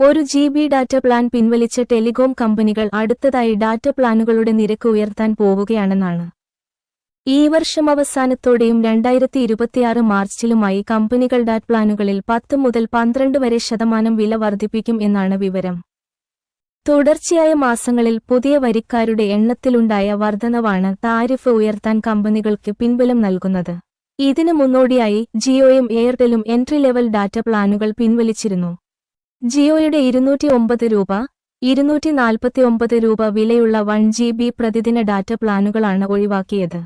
ഒരു G B data plan പിൻവലിച്ച telecom കമ്പനികൾ അടുത്തതായി ഡാറ്റ പ്ലാനുകളുടെ നിരക്ക് ഉയർത്താൻ പോവുകയാണെന്നാണ്. ഈ വർഷം അവസാനത്തോടെയും രണ്ടായിരത്തി ഇരുപത്തിയാറ് മാർച്ചിലുമായി കമ്പനികൾ ഡാറ്റ് പ്ലാനുകളിൽ പത്ത് മുതൽ പന്ത്രണ്ട് വരെ ശതമാനം വില വർദ്ധിപ്പിക്കും എന്നാണ് വിവരം. തുടർച്ചയായ മാസങ്ങളിൽ പുതിയ വരിക്കാരുടെ എണ്ണത്തിലുണ്ടായ വർധനവാണ് താരിഫ് ഉയർത്താൻ കമ്പനികൾക്ക് പിൻബലം നൽകുന്നത്. ഇതിനു മുന്നോടിയായി ജിയോയും എയർടെലും എൻട്രി ലെവൽ ഡാറ്റ പ്ലാനുകൾ പിൻവലിച്ചിരുന്നു. ജിയോയുടെ ഇരുന്നൂറ്റി ഒമ്പത് രൂപ ഇരുന്നൂറ്റി നാൽപ്പത്തി ഒമ്പത് രൂപ വിലയുള്ള വൺ ജി ബി പ്രതിദിന ഡാറ്റ പ്ലാനുകളാണ് ഒഴിവാക്കിയത്.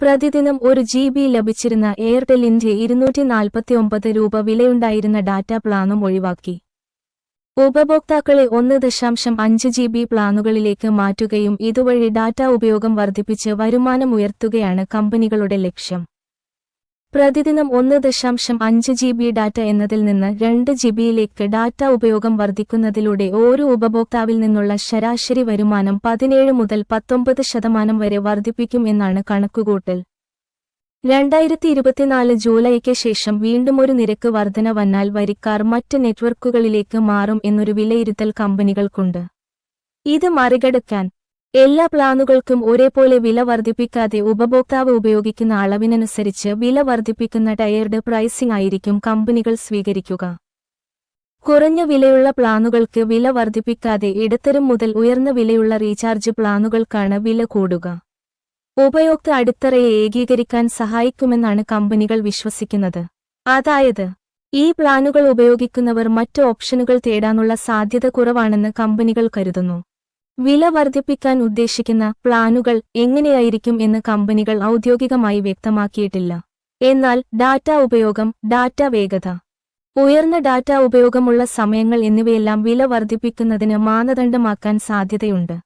പ്രതിദിനം ഒരു ജി ബി ലഭിച്ചിരുന്ന എയർടെലിന്റെ ഇരുന്നൂറ്റി നാൽപ്പത്തി ഒമ്പത് രൂപ വിലയുണ്ടായിരുന്ന ഡാറ്റ പ്ലാനും ഒഴിവാക്കി. ഉപഭോക്താക്കളെ ഒന്ന് ദശാംശം അഞ്ച് ജി ബി പ്ലാനുകളിലേക്ക് മാറ്റുകയും ഇതുവഴി ഡാറ്റ ഉപയോഗം വർദ്ധിപ്പിച്ച് വരുമാനം ഉയർത്തുകയാണ് കമ്പനികളുടെ ലക്ഷ്യം. പ്രതിദിനം ഒന്ന് ദശാംശം അഞ്ച് ജി ബി ഡാറ്റ എന്നതിൽ നിന്ന് രണ്ട് ജി ബിയിലേക്ക് ഡാറ്റ ഉപയോഗം വർദ്ധിക്കുന്നതിലൂടെ ഓരോ ഉപഭോക്താവിൽ നിന്നുള്ള ശരാശരി വരുമാനം പതിനേഴ് മുതൽ പത്തൊമ്പത് ശതമാനം വരെ വർദ്ധിപ്പിക്കും എന്നാണ് കണക്കുകൂട്ടൽ. രണ്ടായിരത്തി ഇരുപത്തിനാല് ജൂലൈക്ക് ശേഷം വീണ്ടും ഒരു നിരക്ക് വർധന വന്നാൽ വരിക്കാർ മറ്റ് നെറ്റ്വർക്കുകളിലേക്ക് മാറും എന്നൊരു വിലയിരുത്തൽ കമ്പനികൾക്കുണ്ട്. ഇത് മറികടക്കാൻ എല്ലാ പ്ലാനുകൾക്കും ഒരേപോലെ വില വർദ്ധിപ്പിക്കാതെ ഉപഭോക്താവ് ഉപയോഗിക്കുന്ന അളവിനനുസരിച്ച് വില വർദ്ധിപ്പിക്കുന്ന ടയർഡ് പ്രൈസിംഗ് ആയിരിക്കും കമ്പനികൾ സ്വീകരിക്കുക. കുറഞ്ഞ വിലയുള്ള പ്ലാനുകൾക്ക് വില വർദ്ധിപ്പിക്കാതെ ഇടത്തരം മുതൽ ഉയർന്ന വിലയുള്ള റീചാർജ് പ്ലാനുകൾക്കാണ് വില കൂടുക. ഉപയോക്തൃ അടിത്തറയെ ഏകീകരിക്കാൻ സഹായിക്കുമെന്നാണ് കമ്പനികൾ വിശ്വസിക്കുന്നത്. അതായത് ഈ പ്ലാനുകൾ ഉപയോഗിക്കുന്നവർ മറ്റ് ഓപ്ഷനുകൾ തേടാനുള്ള സാധ്യത കുറവാണെന്ന് കമ്പനികൾ കരുതുന്നു. വില വർദ്ധിപ്പിക്കാൻ ഉദ്ദേശിക്കുന്ന പ്ലാനുകൾ എങ്ങനെയായിരിക്കും എന്ന് കമ്പനികൾ ഔദ്യോഗികമായി വ്യക്തമാക്കിയിട്ടില്ല. എന്നാൽ ഡാറ്റ ഉപയോഗം ഡാറ്റ വേഗത ഉയർന്ന ഡാറ്റ ഉപയോഗമുള്ള സമയങ്ങൾ എന്നിവയെല്ലാം വില വർദ്ധിപ്പിക്കുന്നതിന് മാനദണ്ഡമാക്കാൻ സാധ്യതയുണ്ട്.